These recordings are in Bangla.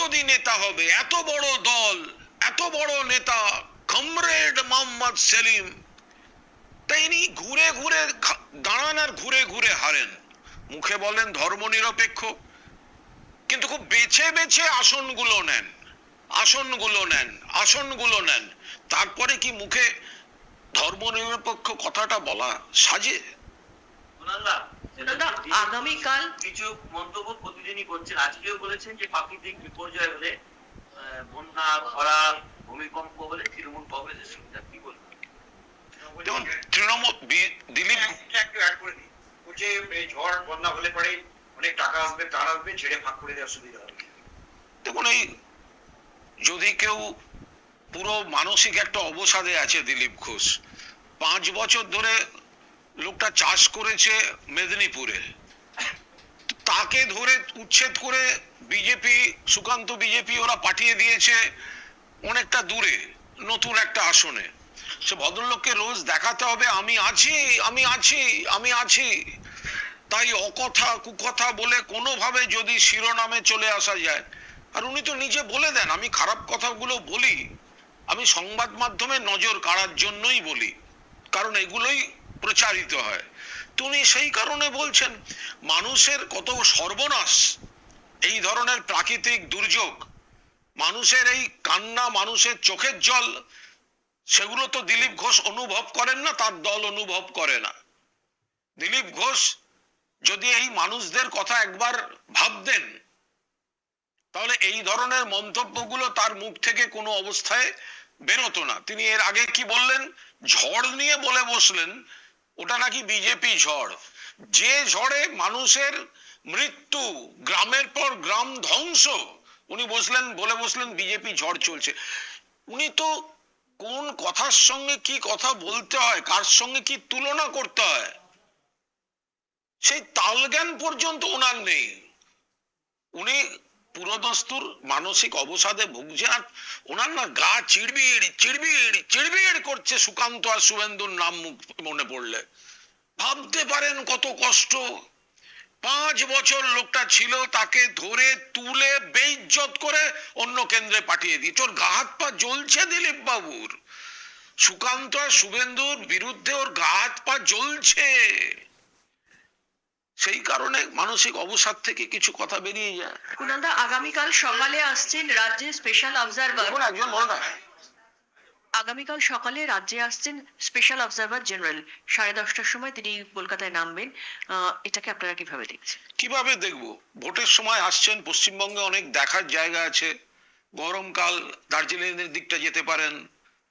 যদি নেতা হবে। এত বড় দল, এত বড় নেতা, কমরেড মোহাম্মদ সেলিম, তাই ইনি ঘুরে ঘুরে দাঁড়ান আর ঘুরে ঘুরে হারেন। মুখে বলেন ধর্মনিরপেক্ষ, কিন্তু খুব বেছে বেছে আসনগুলো নেন আসনগুলো নেন আসনগুলো নেন। তারপরে কি মুখে ধর্মনিরপেক্ষ কথাটা বলা সাজে? কুণালদা, আগামীকাল কিছু মন্তব্য প্রতিদিনই করছেন। আজকেও বলেছেন যে প্রাকৃতিক বিপর্যয় হলে বন্যা খরা ভূমিকম্প হলে তৃণমূল কংগ্রেসের সুবিধা কি বলবেন যেমন তৃণমূল দিলীপ একটু অ্যাড করে দিই। বলছে এই ঝড় বন্যা হলে পরে অনেক টাকা আসবে তার আসবে ছেড়ে ভাগ করে দেওয়ার সুবিধা হবে। দেখুন এই যদি কেউ পুরো মানসিক একটা অবসাদে আছে দিলীপ ঘোষ পাঁচ বছর ধরে লোকটা চাষ করেছে মেদিনীপুরে। তাকে ধরে উচ্ছেদ করে বিজেপি, সুকান্ত বিজেপি ওরা পাঠিয়ে দিয়েছে অনেকটা দূরে, নতুন একটা আসনে। সে ভদ্রলোককে রোজ দেখাতে হবে, আমি আছি আমি আছি আমি আছি। তাই অকথা, কুকথা বলে কোনোভাবে যদি শিরোনামে চলে আসা যায়। আর উনি তো নিজে বলে দেন, আমি খারাপ কথাগুলো বলি। আমি সংবাদ মাধ্যমে নজর কাড়ার জন্যই বলি। কারণ এগুলোই প্রচারিত হয়। তো উনি সেই কারণে বলছেন, মানুষের কত সর্বনাশ এই ধরনের প্রাকৃতিক দুর্যোগ। মানুষের এই কান্না, মানুষের চোখের জল, সেগুলো তো দিলীপ ঘোষ অনুভব করেন না, তার দল অনুভব করে না। দিলীপ ঘোষ যদি এই মানুষদের কথা একবার ভাবতেন, তাহলে এই ধরনের মন্তব্যগুলো তার মুখ থেকে কোনো অবস্থায় বেরোতো না। তিনি এর আগে কি বললেন? ঝড় নিয়ে বলে বসলেন ওটা নাকি বিজেপি ঝড়। যে ঝড়ে মানুষের মৃত্যু, গ্রামের পর গ্রাম ধ্বংস, উনি বসলেন, বলে বসলেন বিজেপি ঝড় চলছে। উনি তো কোন কথার সঙ্গে কি কথা বলতে হয়, কার সঙ্গে কি তুলনা করতে হয়, সেই তালজ্ঞান পর্যন্ত ওনার নেই। উনি পুরোদস্তুর মানসিক অবসাদে ভুগছেন আর ওনার না গা চিড়বিড় চিড়বিড় চিড়বিড় করছে সুকান্ত আর শুভেন্দুর নাম মনে পড়লে। ভাবতে পারেন কত কষ্ট। পাঁচ বছর লোকটা ছিল, তাকে ধরে, তুলে, বেইজ্জত করে অন্য কেন্দ্রে পাঠিয়ে দিয়েছে ওর গা হাত পা জ্বলছে দিলীপ বাবুর সুকান্ত আর শুভেন্দুর বিরুদ্ধে ওর গা হাত পা জ্বলছে। সেই কারণে মানসিক অবসাদ থেকে কিছু কথা বেরিয়ে যায়। কুণালদা আগামীকাল সকালে আসছেন রাজ্যের স্পেশাল অবজারভার একজন বলো না। আগামীকাল সকালে রাজ্যে আসছেন স্পেশাল অবজারভার জেনারেল সাড়ে দশটার সময় তিনি কলকাতায় নামবেন। এটাকে আপনারা কীভাবে দেখছেন? কীভাবে দেখব? ভোটের সময় আসছেন পশ্চিমবঙ্গে অনেক দেখার জায়গা আছে। গরমকাল দার্জিলিং এর দিকটা যেতে পারেন।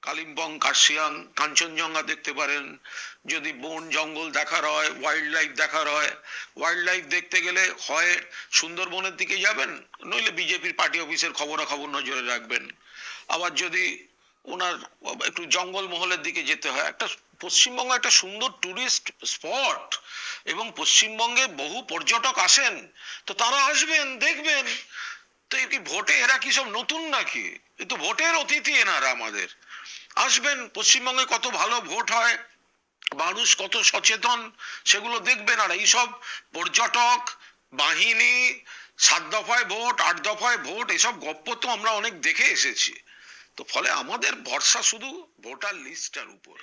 কালিম্পং, কার্শিয়াং, কাঞ্চনজঙ্ঘা দেখতে পারেন। যদি বন, জঙ্গল দেখার হয় ওয়াইল্ড লাইফ দেখার হয় ওয়াইল্ড লাইফ দেখতে গেলে হয় সুন্দরবনের দিকে যাবেন, নইলে বিজেপির পার্টি অফিসের খবরাখবর নজরে রাখবেন। আবার যদি ওনার একটু জঙ্গল মহলের দিকে যেতে হয়, একটা পশ্চিমবঙ্গ একটা সুন্দর টুরিস্ট স্পট এবং পশ্চিমবঙ্গে বহু পর্যটক আসেন, তো তারা আসবেন, দেখবেন। তো কি ভোটে এরা কি সব নতুন নাকি? এ তো ভোটের অতিথি এনারা আমাদের। আসবেন, পশ্চিমবঙ্গে কত ভালো ভোট হয়, মানুষ কত সচেতন, সেগুলো দেখবেন। আর এইসব পর্যটক, বাহিনী, সাত দফায় ভোট, আট দফায় ভোট, এসব গপ্প তো আমরা অনেক দেখে এসেছি। তো ফলে আমাদের ভরসা শুধু ভোটার লিস্টটার উপর।